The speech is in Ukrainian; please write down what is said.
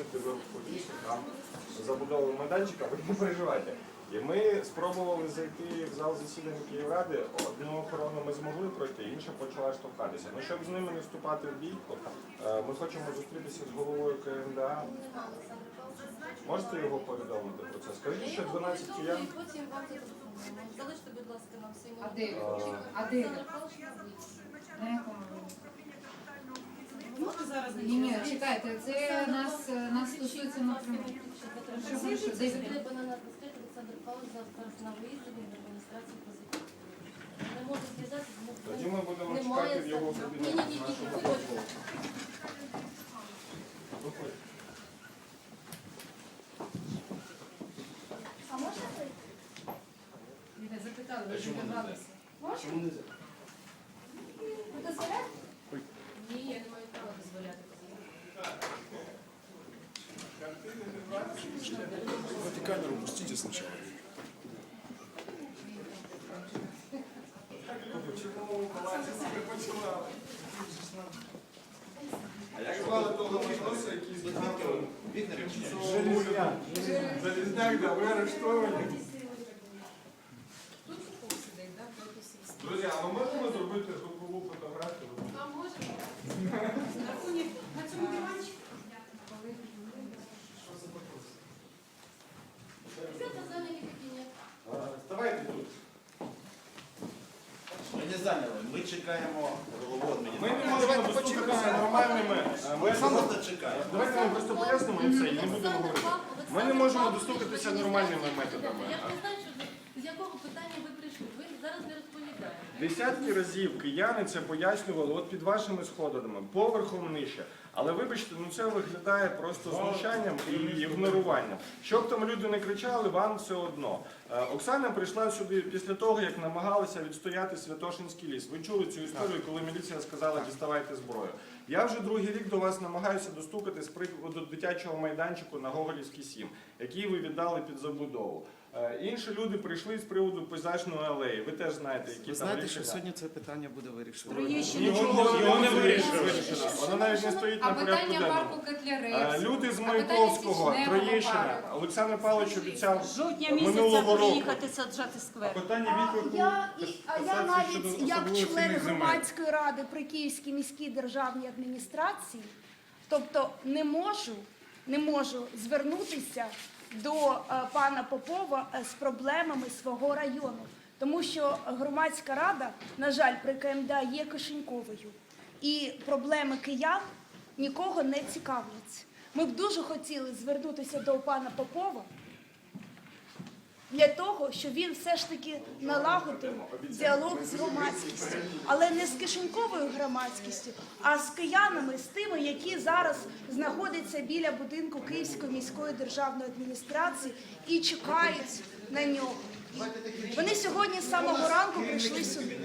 зупинити вирубку лісу, там забудову майданчика, ви не переживайте. І ми спробували зайти в зал засідань Київради. Одну охорону ми змогли пройти, інша почала штовхатися. Ну, щоб з ними не вступати в бійку, е, ми хочемо зустрітися з головою КМДА. Можете його повідомити про це? Скажіть, що 12 киян. Потім вам. Залиште, будь ласка, нам свій А де? А де? На якому? Ні, ні, чекайте, це нас, нас стосується напряму. Треба на безпеки, Олександр Павлович зараз на виїзді, в адміністрації позиції. Не тому що Тоді ми будемо чекати в його кабінеті нашого виходьте. дозволу. А можна ви? Ні, запитали, ви ж. Можна? Ви дозволяєте? Ні, я не маю Давайте камеру пустите сначала. А як звали того матроса, який збирав Железняк. Да, ви арештовані. Друзі, а ми можемо зробити групову фотографію? А можемо? на цьому диванчику? Ребята заняли кабінет. Давайте тут. Ми не зайняли, ми чекаємо голову Ми не можемо достукатися нормальними. е, Ми Ми просто чекаємо. Давайте ми просто пояснимо і все, і не будемо говорити. Ми не можемо достукатися нормальними методами. Я не знаю, що ви- з якого питання ви прийшли. Ви зараз не розповідаєте. Десятки разів кияни це пояснювали от під вашими сходами, поверхом нижче. Але вибачте, ну це виглядає просто знущанням і ігноруванням. Щоб там люди не кричали, вам все одно. Е, Оксана прийшла сюди після того, як намагалася відстояти Святошинський ліс. Ви чули цю історію, коли міліція сказала, діставайте зброю. Я вже другий рік до вас намагаюся достукати з приводу дитячого майданчику на Гоголівській 7, який ви віддали під забудову. Е, Інші люди прийшли з приводу пейзажної алеї. Ви теж знаєте, які Ви там знаєте, рішення. що сьогодні це питання буде вирішено. Троєщина Його, чого? його не вирішено. Воно навіть не стоїть А на порядку питання денному. парку Е, Котляревського. Люди з А питання Маяковського, Січневого Троєщина, парку. Олександр Павлович обіцяв Жовтня минулого місяця року. приїхати саджати сквер. Питання А відклику я, і- а я щодо навіть як член цінних земель. громадської ради при Київській міській державній адміністрації, тобто не можу, не можу звернутися до е, пана Попова е, з проблемами свого району, тому що громадська рада, на жаль, при КМДА є кишеньковою, і проблеми киян нікого не цікавлять. Ми б дуже хотіли звернутися до пана Попова для того, щоб він все ж таки налагодив діалог з громадськістю, але не з кишеньковою громадськістю, а з киянами, з тими, які зараз знаходяться біля будинку Київської міської державної адміністрації і чекають на нього. Вони сьогодні з самого ранку прийшли сюди.